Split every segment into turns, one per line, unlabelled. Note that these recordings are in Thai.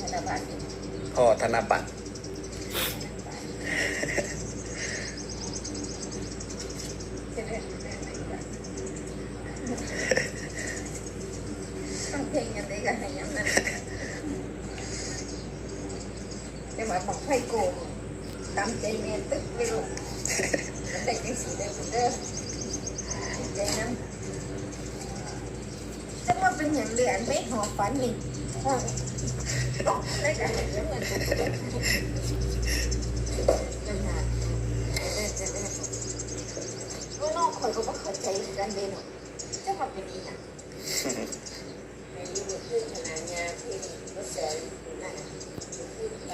ธนบัตรนี่
พ่อธนบัตร
ต้องเพลงยังไงกันยังนั้นแต่ว่าบอกไฟโกงตามใจเมียตึกไม่รู้มันได้จังสีได้คนเด้อใจน้ำจะมาเป็นอย่างเดือนไม่หอฝันนี่ ว่านอกคนก็ไม่เขาใจกันเลยหนูจะทำเป็นอีหยัง
ในยุคขึ้นขนาดงานที่รถแสนนั่นขึ้นไป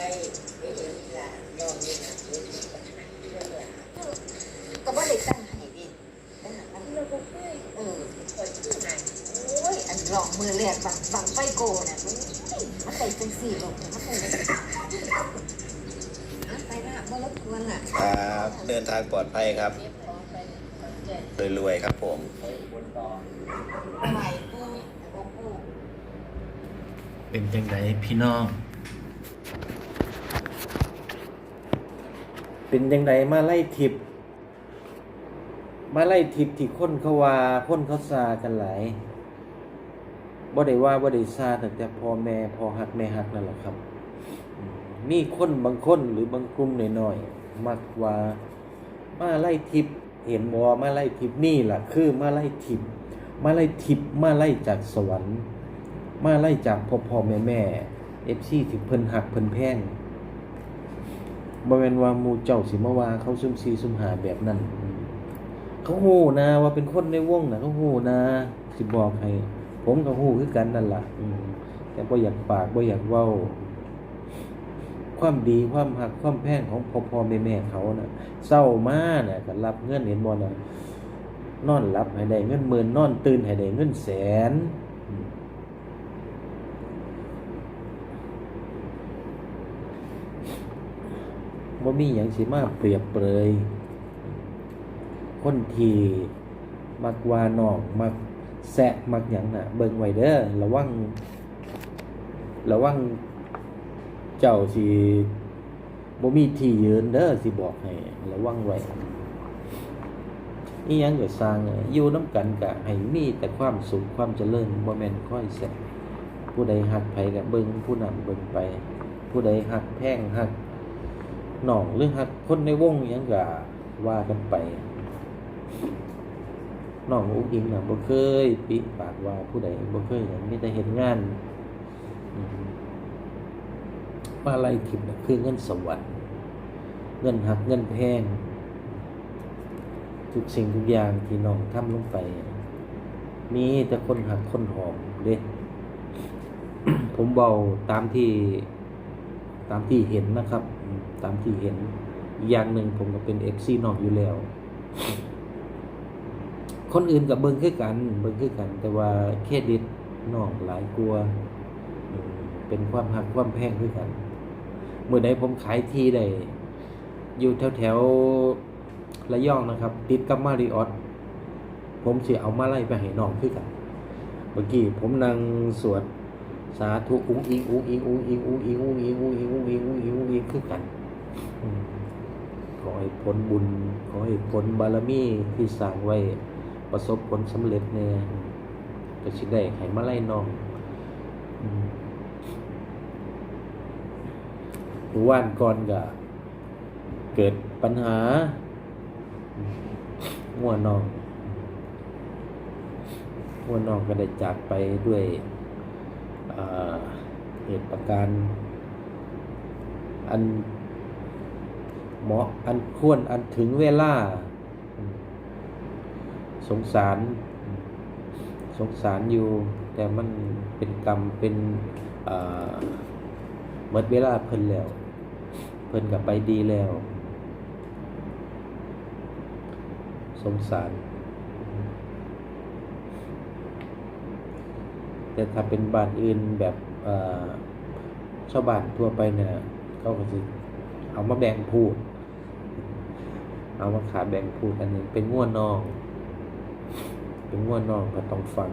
ไปเห็นหลานลองดูนะดูดีกว่าเรื่อง
หานด้ตั้งให้
เราเย
ออโอ้ยอันลองมือแรกบังบังไฟโกน่ะ จังสี่ลงมันใส่ไปนะบ่รบกวนล่ะ
ครับเดินทางปลอดภัยครับ
เรียบร้อยไปขอนแก่น
รวยๆครับผม
ไปบนต่อ
ใหม่ปูบ่ปู
เป็นจังไดพี่น้อง เป็นจังไดมาไล่ทิพย์มาไล่ทิพย์ที่คนเขาว่าคนเขาซากันหลาย บ่ได้ว่าบ่ได้ซาตั้งแต่พ่อแม่พ่อฮักแม่ฮักนั่นแหละครับ มีคนบางคนหรือบางกลุ่มหน่อยๆมักว่ามาไล่ทิพย์เห็นบ่มาไล่ทิพย์นี่ล่ะคือมาไล่ทิพย์มาไล่ทิพย์มาไล่จากสวรรค์ มาไล่จากพ่อพ่อแม่แม่เอฟซีที่เพิ่นหักเพิ่นแพงบ่แม่นว่ามูเจ้าสิมาว่าเขาซุ่มซีซุ่มหาแบบนั้น เขาฮู้นะว่าเป็นคนในวงนะเขาฮู้นะสิบอกให้ ผมก็ฮู้คือกันนั่นล่ะอืมแต่บ่อยากปากบ่อยากเว้า ความดีความหักความแพงของพ่อพ่อแม่แม่เขาน่ะเศร้ามาน่ะก็รับเงินเห็นบ่น่ะนอนหลับให้ได้เงินหมื่นนอนตื่นให้ได้เงินแสนอืมบ่มีหยังสิมาเปรียบเปรยคนที่มักว่าน้องมัก แซะมักหยังน่ะ เบิ่งไว้เด้อระวังระวังเจ้าสิบ่มีที่ยืนเด้อสิบอกให้ระวังไว้อีหยังก็สร้างอยู่นํกันก็ให้มีแต่ความสุขความเจริญบ่แม่นค่อยแซะผู้ใดฮักไผก็เบิ่งผู้นั้นเบิ่งไป ผู้ใดฮักแพงฮักหน่องหรือฮักคนในวงหยังก็ว่ากันไป น้องอุ้งอิงน่ะบ่เคยปิปากว่าผู้ใดบ่เคยหยังมีแต่เห็นงานมาไล่ทิพย์น่ะคือเงินสวรรค์เงินหักเงินแพงทุกสิ่งทุกอย่างที่น้องทำลงไป มีแต่คนหักคนหอมเด้ผมเบาตามที่ตามที่เห็นนะครับ ตามที่เห็นอย่างหนึ่งผมก็เป็นเอฟซีนอกอยู่แล้ว คนอื่นกับเบิ้งคือกัน เบิ้งคือกัน แต่ว่าเครดิตนอกหลายกลัว เป็นความหักความแพงคือกัน เมื่อใดผมขายที่ได้ อยู่แถวแถวระยองนะครับ ติดกับมาริออตผมเสิเอามาไล่ไปให้น้องคือกัน เมื่อกี้ผมนั่งสวดสาธุอุ้งอิงอุ้งอิงอุ้งอิงอุ้งอิงอุ้งอิงอุ้งอิงอุ้งอิงอุ้งอิงอุ้งอิงคือกันขอให้ผลบุญ ขอให้ผลบารมีที่สร้างไว้ ประสบผลสำเร็จแน่ก็สิได้ให้มาไล่น้องอืว่านก่อนก็เกิดปัญหาอืมงัวน้องงัวน้องก็ได้จากไปด้วยเหตุประการ อันเหมาะอันควรอันถึงเวลา สงสาร สงสารอยู่ แต่มันเป็นกรรมเป็นอ่าหมดเวลาเพิ่นแล้ว เพิ่นกับไปดีแล้ว สงสาร แต่ถ้าเป็นบ้านอื่นแบบเอ่อชาวบ้านทั่วไปเนี่ยเขาก็จะเอามาแบ่งพูด เอามาขาแบ่งพูดอันนี้เป็นง่วนนอง เป็นง่วนนองก็ต้องฝัง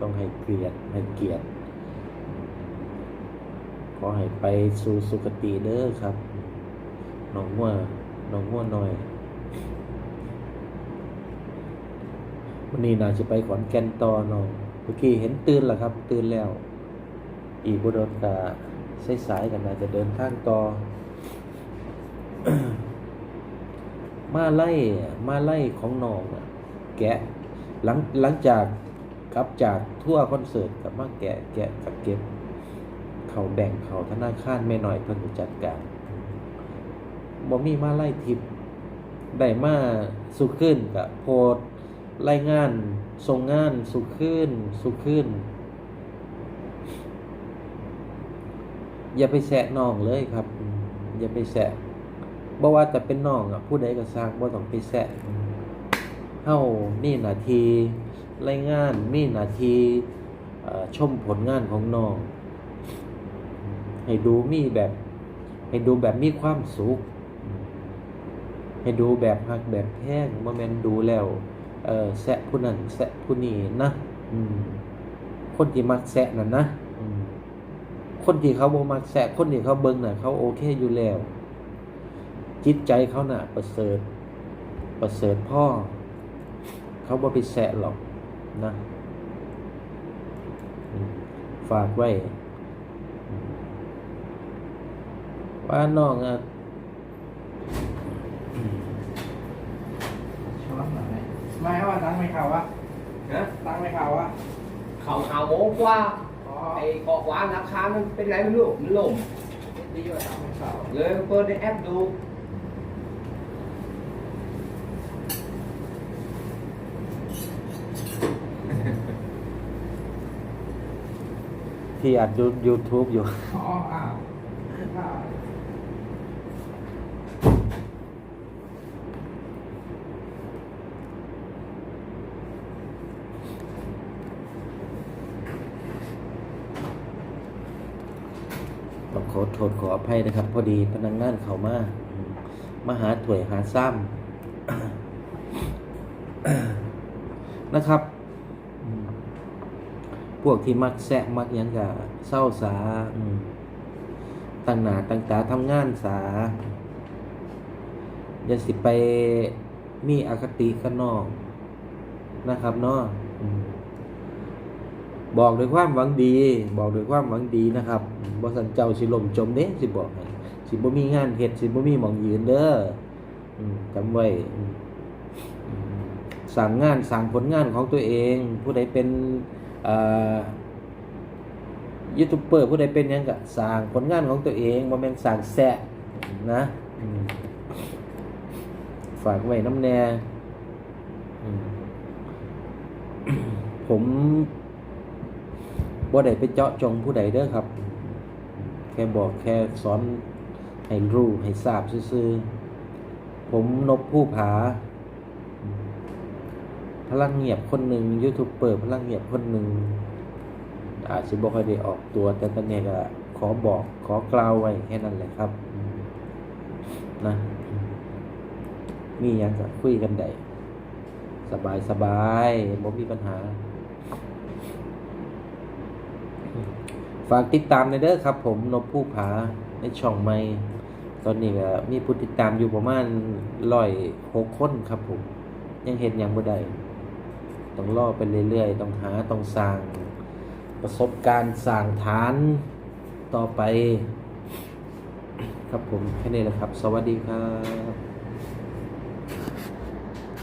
ต้องให้เกียรติให้เกียรติขอให้ไปสู่สุคติเด้อครับน้องว่าน้องว่าน้อยวันนี้น่าจะไปขอนแก่นต่อน้องเมื่อกี้เห็นตื่นแล้วครับ ตื่นแล้ว อีกบุโดนกะสายๆกันน่าจะเดินทางต่อมาไล่มาไล่ของน้องแกะ หลังหลังจากกลับจากทั่วคอนเสิร์ตกับมาแกะแกะกับเก็บ เขาแบ่งเขาธนาคารแม่หน้อยเพิ่นจัดการบ่มีมาไล่ทิปได้มาสุขึ้นกับโพสต์รายงานส่งงานสุขึ้น สุขึ้น อย่าไปแสะน้องเลยครับ อย่าไปแสะบ่ว่าจะเป็นน้องอะผู้ใดก็สร้างบ่ต้องไปแสะ เฮามีหน้าทีรายงานมีหน้าทีช่อชมผลงานของน้อง ให้ดูมีแบบ ให้ดูแบบมีความสุข ให้ดูแบบหักแบบแพงบ่แม่นดูแล้วเออแซะผู้นั้นแซะผู้นี้นะคนที่มักแซะนั่นนะคนที่เขาบ่มักแซะคนที่เขาเบิ่งน่ะเขาโอเคอยู่แล้ว จิตใจเขาน่ะ ประเสริฐ ประเสริฐพ่อ เขาบ่ไปแซะหรอกนะอืมฝากไว้ ว่าน้องอะ
ช้อนหน่อยไม่เอาว่าตังค์ไม่เข้าวะ
นะ
ตังค์ไม่เข้าวะ
เขาหาโมงกว่า
อ๋อ
ไอ้เกาะวางราคามันเป็นไรไม่รู้มันล่ม
ดีกว่าตังค์ไม่เข้า
เลยเปิดในแอปดู
ที่อัดดู YouTube อยู่
อ๋ออ้าวข้าว
ต้องขอโทษขออภัยนะครับ พอดีพนักงานเขามามาหาถ้วยหาซ้ำนะครับ วกที่มักแซะมักยังกะเศร้าสาตั้งหนาตั้งตาทำงานสาอย่าสิไปมีอคติกันนอกนะครับเนาะบอกด้วยความหวังดี บอกด้วยความหวังดีนะครับบ่สันเจ้าสิลมจมเด้สิบอกสิบ่มีงานเฮ็ดสิบ่มีหมองยืนเด้อจำไว้สั่งงานสั่งผลงานของตัวเอง ผู้ใดเป็น ยูทูบเบอร์ผู้ใดเป็นหยังก็สั่งผลงานของตัวเองบ่แม่นสั่งแซะนะอืมฝากไว้น้ำแน่อืมผมบ่ได้ไปเจาะจงผู้ใดเด้อครับ แค่บอกแค่สอนให้รู้ให้ทราบซื่อๆผมนบผู้ผาอืม พลังเงียบคนหนึ่งยูทูบเปิดพลังเงียบคนหนึ่งอาจจะบ่ค่อยได้ออกตัวแต่ตอนนี้ก็ขอบอกขอกล่าวไว้แค่นั้นแหละครับนะมีหยังก็คุยกันได้สบายสบายบ่มีปัญหา ฝากติดตามในเด้อครับ ผมนบผู้ผาในช่องใหม่ตอนนี้ก็มีผู้ติดตามอยู่ประมาณร้อยหกคนครับผม ยังเห็นยังบ่ได้ ต้องรอไปเรื่อยๆ ต้องหาต้องสร้างประสบการณ์สร้างฐานต่อไป ครับผมแค่นี้แหละครับ สวัสดีครับ